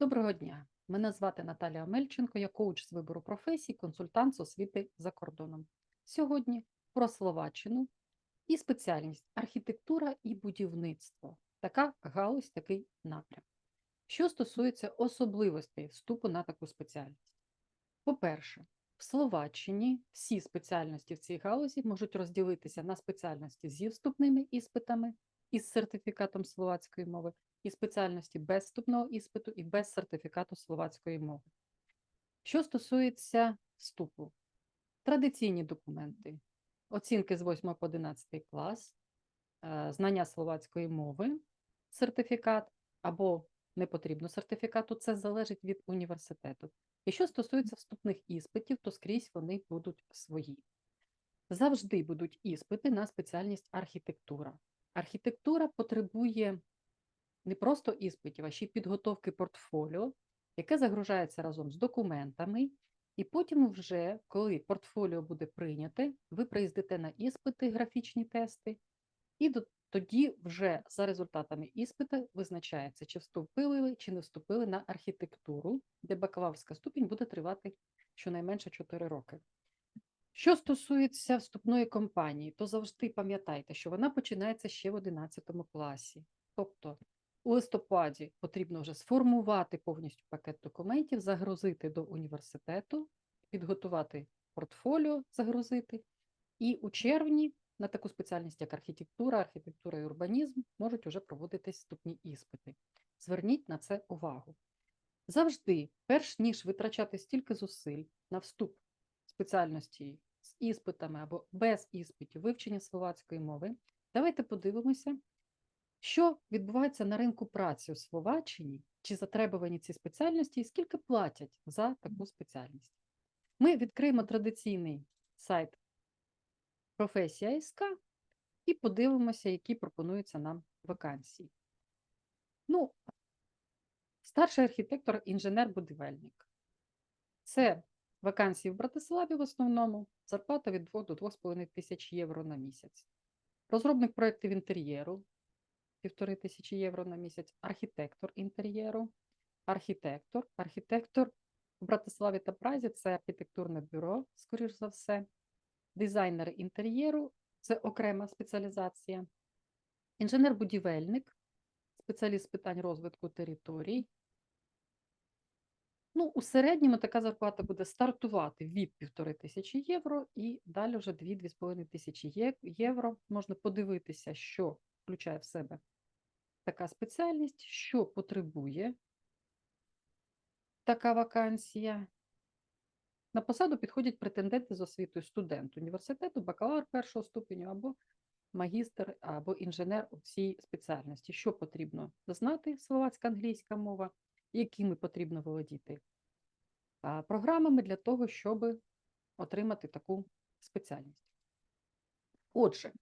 Доброго дня. Мене звати Наталія Мельченко, я коуч з вибору професій, консультант з освіти за кордоном. Сьогодні про Словаччину і спеціальність архітектура і будівництво. Така галузь, такий напрям. Що стосується особливостей вступу на таку спеціальність. По-перше, в Словаччині всі спеціальності в цій галузі можуть розділитися на спеціальності зі вступними іспитами із сертифікатом словацької мови і спеціальності без вступного іспиту і без сертифікату словацької мови. Що стосується вступу, традиційні документи, оцінки з 8 по 11 клас, е, знання словацької мови, сертифікат або не потрібно сертифікату, це залежить від університету. І що стосується вступних іспитів, то скрізь вони будуть свої. Завжди будуть іспити на спеціальність архітектура. Архітектура потребує не просто іспитів, а ще й підготовки портфоліо, яке загружається разом з документами, і потім, вже, коли портфоліо буде прийняте, ви приїздите на іспити, графічні тести, і тоді вже за результатами іспиту визначається, чи вступили ви, чи не вступили на архітектуру, де бакалаврська ступінь буде тривати щонайменше 4 роки. Що стосується вступної кампанії, то завжди пам'ятайте, що вона починається ще в 11 класі. Тобто у листопаді потрібно вже сформувати повністю пакет документів, загрузити до університету, підготувати портфоліо, загрузити. І у червні на таку спеціальність, як архітектура, архітектура і урбанізм, можуть вже проводитись вступні іспити. Зверніть на це увагу. Завжди, перш ніж витрачати стільки зусиль на вступ спеціальності з іспитами або без іспитів вивчення словацької мови, давайте подивимося, що відбувається на ринку праці у Словаччині, чи затребувані ці спеціальності, і скільки платять за таку спеціальність. Ми відкриємо традиційний сайт професія СК і подивимося, які пропонуються нам вакансії. Ну, старший архітектор, інженер-будівельник. Це вакансії в Братиславі в основному, зарплата від 2 до 2,5 тисяч євро на місяць. Розробник проєктів інтер'єру півтори тисячі євро на місяць, архітектор інтер'єру, архітектор, архітектор в Братиславі та Празі це архітектурне бюро, скоріш за все, дизайнер інтер'єру це окрема спеціалізація, інженер-будівельник, спеціаліст з питань розвитку територій. Ну, у середньому така зарплата буде стартувати від півтори тисячі євро і далі вже 2-2,5 тисячі євро. Можна подивитися, що включає в себе така спеціальність, що потребує така вакансія. На посаду підходять претенденти з освітою студент університету, бакалавр першого ступеню або магістр або інженер у цій спеціальності. Що потрібно знати словацька англійська мова, якими потрібно володіти програмами для того, щоб отримати таку спеціальність. Отже,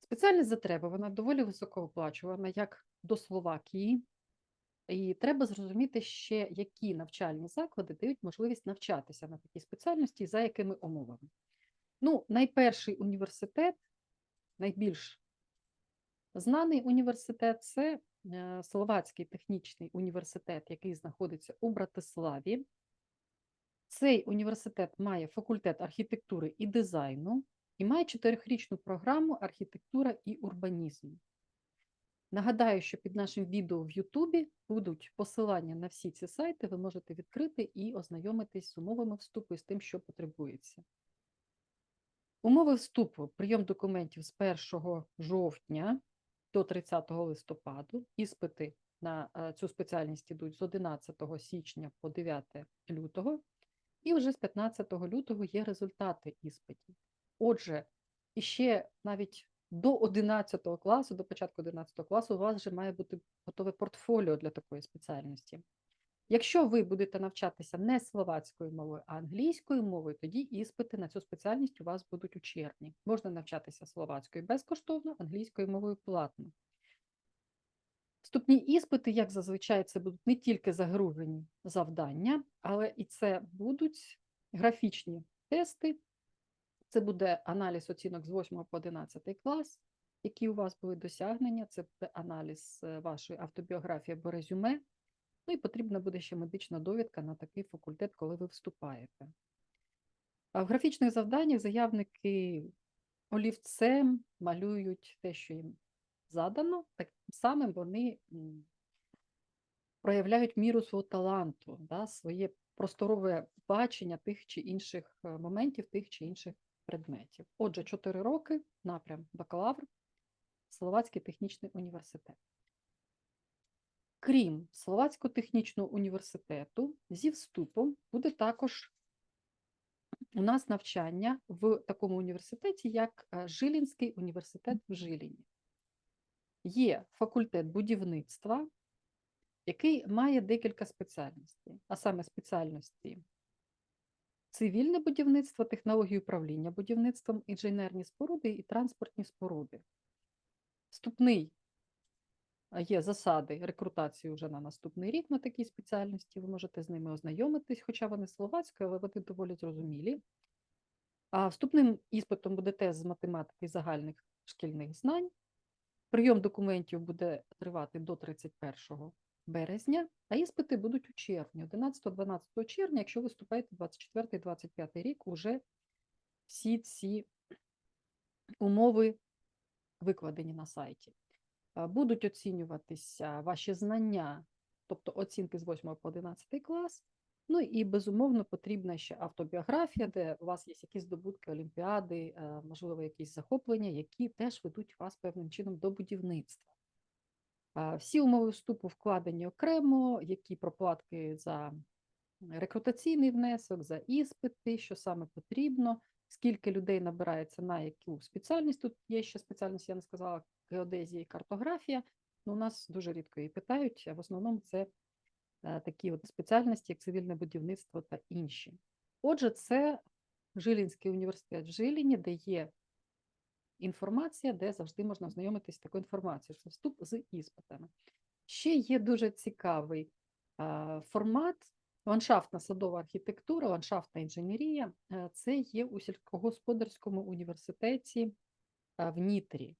спеціальність затребувана, доволі високооплачувана, як до Словакії, і треба зрозуміти ще, які навчальні заклади дають можливість навчатися на такій спеціальності, за якими умовами. Ну, найперший університет, найбільш знаний університет це Словацький технічний університет, який знаходиться у Братиславі. Цей університет має факультет архітектури і дизайну і має чотирьохрічну програму архітектура і урбанізм. Нагадаю, що під нашим відео в Ютубі будуть посилання на всі ці сайти, ви можете відкрити і ознайомитись з умовами вступу і з тим, що потребується. Умови вступу, прийом документів з 1 жовтня до 30 листопаду, іспити на е, цю спеціальність йдуть з 11 січня по 9 лютого, і вже з 15 лютого є результати іспитів. Отже, іще навіть до 11 класу, до початку 11 класу, у вас вже має бути готове портфоліо для такої спеціальності. Якщо ви будете навчатися не словацькою мовою, а англійською мовою, тоді іспити на цю спеціальність у вас будуть у червні. Можна навчатися словацькою безкоштовно, англійською мовою платно. Вступні іспити, як зазвичай, це будуть не тільки загружені завдання, але і це будуть графічні тести, це буде аналіз оцінок з 8 по 11 клас, які у вас були досягнення, це буде аналіз е, вашої автобіографії або резюме, Ну і потрібна буде ще медична довідка на такий факультет, коли ви вступаєте. А в графічних завданнях заявники олівцем малюють те, що їм задано, так самим вони проявляють міру свого таланту, да, своє просторове бачення тих чи інших е, моментів, тих чи інших предметів. Отже, 4 роки, напрям бакалавр, Словацький технічний університет. Крім Словацького технічного університету, зі вступом буде також у нас навчання в такому університеті, як е, Жилінський університет в Жиліні. Є факультет будівництва, який має декілька спеціальностей, а саме спеціальності цивільне будівництво, технології управління будівництвом, інженерні споруди і транспортні споруди. Вступний є засади рекрутації вже на наступний рік на такій спеціальності. Ви можете з ними ознайомитись, хоча вони словацькою, але вони доволі зрозумілі. А вступним іспитом буде тест з математики загальних шкільних знань. Прийом документів буде тривати до 31 березня, а іспити будуть у червні, 11-12 червня, якщо ви вступаєте 24-25 рік, уже всі ці умови викладені на сайті. Будуть оцінюватися ваші знання, тобто оцінки з 8 по 11 клас. Ну і безумовно потрібна ще автобіографія, де у вас є якісь здобутки, олімпіади, можливо, якісь захоплення, які теж ведуть вас певним чином до будівництва. Всі умови вступу вкладені окремо, які проплатки за рекрутаційний внесок, за іспити, що саме потрібно, скільки людей набирається на яку спеціальність. Тут є ще спеціальність, я не сказала, геодезія і картографія. Ну, у нас дуже рідко її питають, а в основному це е, такі от спеціальності, як цивільне будівництво та інші. Отже, це Жилінський університет в Жиліні, де є інформація, де завжди можна ознайомитися з такою інформацією. Це вступ з іспитами. Ще є дуже цікавий а, формат. Ландшафтна садова архітектура, ландшафтна інженерія е, це є у сільськогосподарському університеті е, в Нітрі.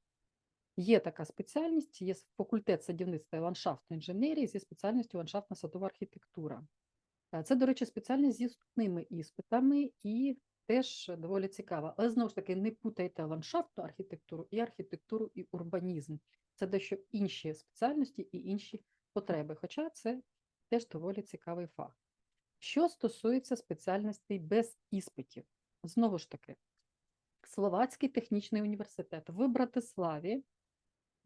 Є така спеціальність, є факультет садівництва і ландшафтної інженерії зі спеціальністю ландшафтна садова архітектура. Е, Це, до речі, спеціальність зі вступними іспитами і теж доволі цікава. Але знову ж таки, не путайте ландшафтну архітектуру і архітектуру і урбанізм. Це дещо інші спеціальності і інші потреби, хоча це теж доволі цікавий фах. Що стосується спеціальностей без іспитів, знову ж таки, Словацький технічний університет в Братиславі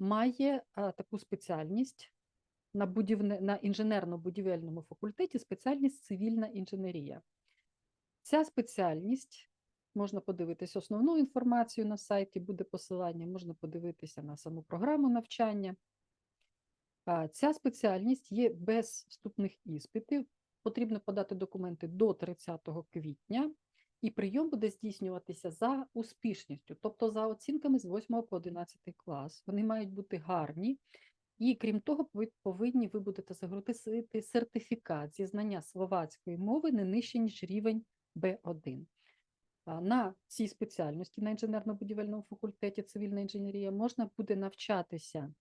має таку спеціальність на, будівне, на інженерно-будівельному факультеті спеціальність цивільна інженерія. Ця спеціальність можна подивитися основну інформацію на сайті, буде посилання, можна подивитися на саму програму навчання. Ця спеціальність є без вступних іспитів. Потрібно подати документи до 30 квітня, і прийом буде здійснюватися за успішністю, тобто за оцінками з 8 по 11 клас. Вони мають бути гарні. І крім того, ви повинні ви будете загрузити сертифікат зі знання словацької мови не нижче, ніж рівень Б1. На цій спеціальності на інженерно-будівельному факультеті цивільна інженерія можна буде навчатися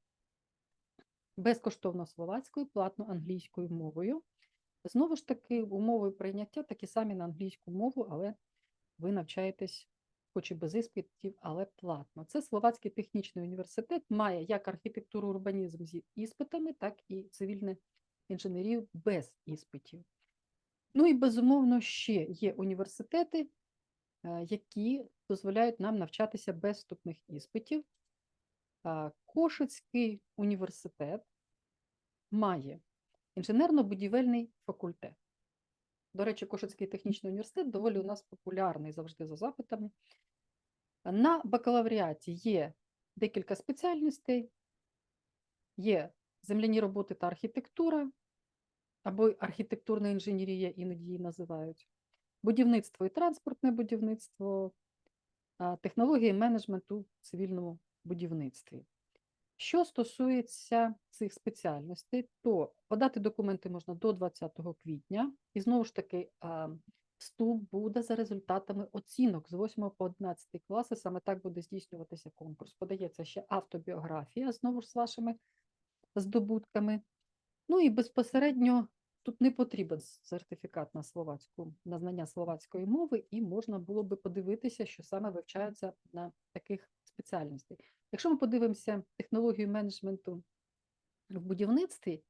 безкоштовно словацькою, платно англійською мовою. Знову ж таки, умови прийняття такі самі на англійську мову, але ви навчаєтесь, хоч і без іспитів, але платно. Це Словацький технічний університет має як архітектуру урбанізм з іспитами, так і цивільну інженерію без іспитів. Ну і безумовно ще є університети, е, які дозволяють нам навчатися без вступних іспитів. Кошицький університет має інженерно-будівельний факультет. До речі, Кошицький технічний університет доволі у нас популярний завжди за запитами. На бакалавріаті є декілька спеціальностей, є земляні роботи та архітектура, або архітектурна інженерія, іноді її називають, будівництво і транспортне будівництво, технології менеджменту в цивільному будівництві. Що стосується цих спеціальностей, то подати документи можна до 20 квітня, і знову ж таки вступ буде за результатами оцінок з 8 по 11 класи. Саме так буде здійснюватися конкурс. Подається ще автобіографія, знову ж з вашими здобутками. Ну і безпосередньо тут не потрібен сертифікат на словацьку, на знання словацької мови, і можна було би подивитися, що саме вивчаються на таких спеціальностей. Якщо ми подивимося технологію менеджменту в будівництві,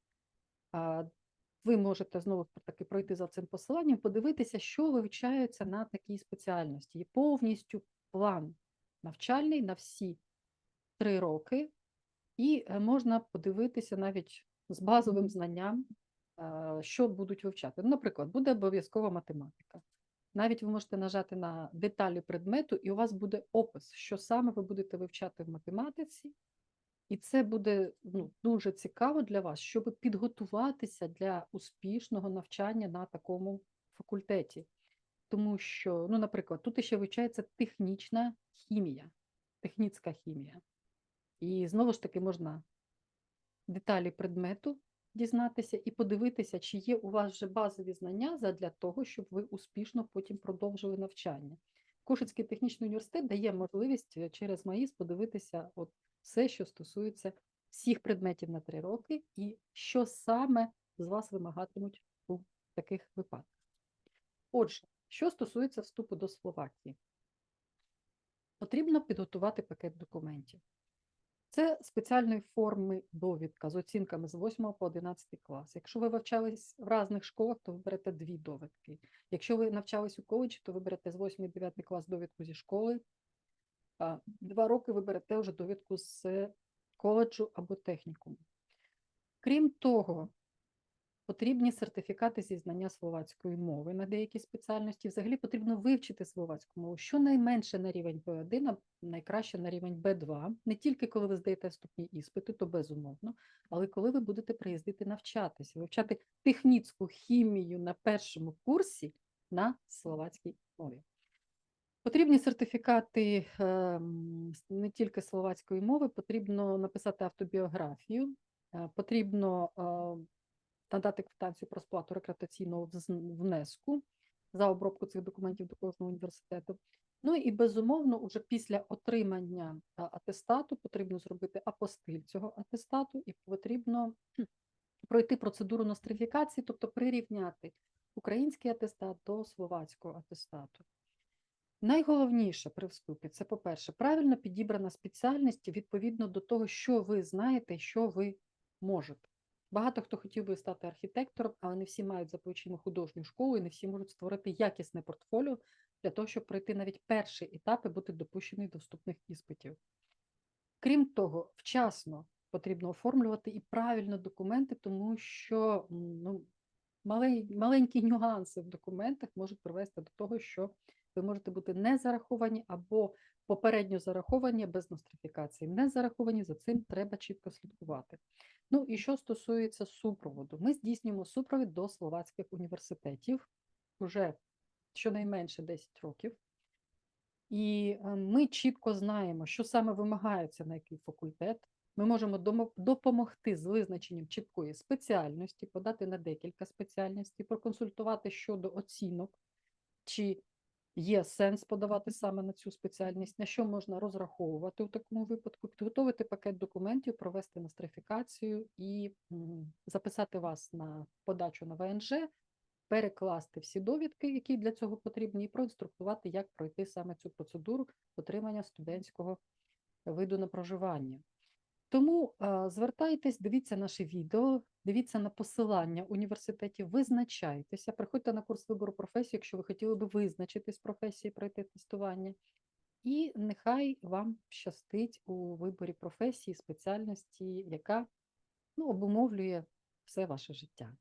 ви можете знову ж таки пройти за цим посиланням, подивитися, що вивчається на такій спеціальності. Є повністю план навчальний на всі три роки, і е, можна подивитися навіть з базовим знанням, е, що будуть вивчати. Наприклад, буде обов'язкова математика. Навіть ви можете нажати на деталі предмету, і у вас буде опис, що саме ви будете вивчати в математиці, і це буде ну, дуже цікаво для вас, щоб підготуватися для успішного навчання на такому факультеті. Тому що, ну, наприклад, тут ще вивчається технічна хімія, технічна хімія. І знову ж таки можна деталі предмету дізнатися і подивитися, чи є у вас вже базові знання для того, щоб ви успішно потім продовжили навчання. Кошицький технічний університет дає можливість е, через МАїс подивитися от все, що стосується всіх предметів на три роки, і що саме з вас вимагатимуть у таких випадках. Отже, що стосується вступу до Словакії, потрібно підготувати пакет документів. Це спеціальної форми довідка з оцінками з 8 по 11 клас. Якщо ви вивчались в різних школах, то ви берете дві довідки. Якщо ви навчались у коледжі, то ви берете з 8 9 клас довідку зі школи. Два роки ви берете вже довідку з коледжу або технікуму. Крім того, Потрібні сертифікати зі знання словацької мови на деякі спеціальності. Взагалі потрібно вивчити словацьку мову щонайменше на рівень B1, а найкраще на рівень B2, не тільки коли ви здаєте вступні іспити, то безумовно, але коли ви будете приїздити навчатися, вивчати технічну хімію на першому курсі на словацькій мові. Потрібні сертифікати ем, не тільки словацької мови, потрібно написати автобіографію, е, потрібно ем, надати квитанцію про сплату рекреаційного внеску за обробку цих документів до кожного університету. Ну і безумовно, уже після отримання атестату потрібно зробити апостиль цього атестату, і потрібно пройти процедуру нострифікації, тобто прирівняти український атестат до словацького атестату. Найголовніше при вступі це, по-перше, правильно підібрана спеціальність відповідно до того, що ви знаєте, що ви можете. Багато хто хотів би стати архітектором, але не всі мають заполучену художню школу і не всі можуть створити якісне портфоліо для того, щоб пройти навіть перші етапи, бути допущений до вступних іспитів. Крім того, вчасно потрібно оформлювати і правильно документи, тому що ну, маленькі нюанси в документах можуть привести до того, що ви можете бути не зараховані або попередньо зараховані без нострифікації. Не зараховані, за цим треба чітко слідкувати. Ну і що стосується супроводу, ми здійснюємо супровід до словацьких університетів вже щонайменше 10 років. І е, ми чітко знаємо, що саме вимагається на який факультет. Ми можемо допомогти з визначенням чіткої спеціальності, подати на декілька спеціальностей, проконсультувати щодо оцінок, чи є сенс подавати саме на цю спеціальність, на що можна розраховувати у такому випадку, підготовити пакет документів, провести нострифікацію і записати вас на подачу на ВНЖ, перекласти всі довідки, які для цього потрібні, і проінструктувати, як пройти саме цю процедуру отримання студентського виду на проживання. Тому звертайтесь, дивіться наше відео, дивіться на посилання університетів, визначайтеся, приходьте на курс вибору професії, якщо ви хотіли би визначитись професії, пройти тестування. І нехай вам щастить у виборі професії, спеціальності, яка ну, обумовлює все ваше життя.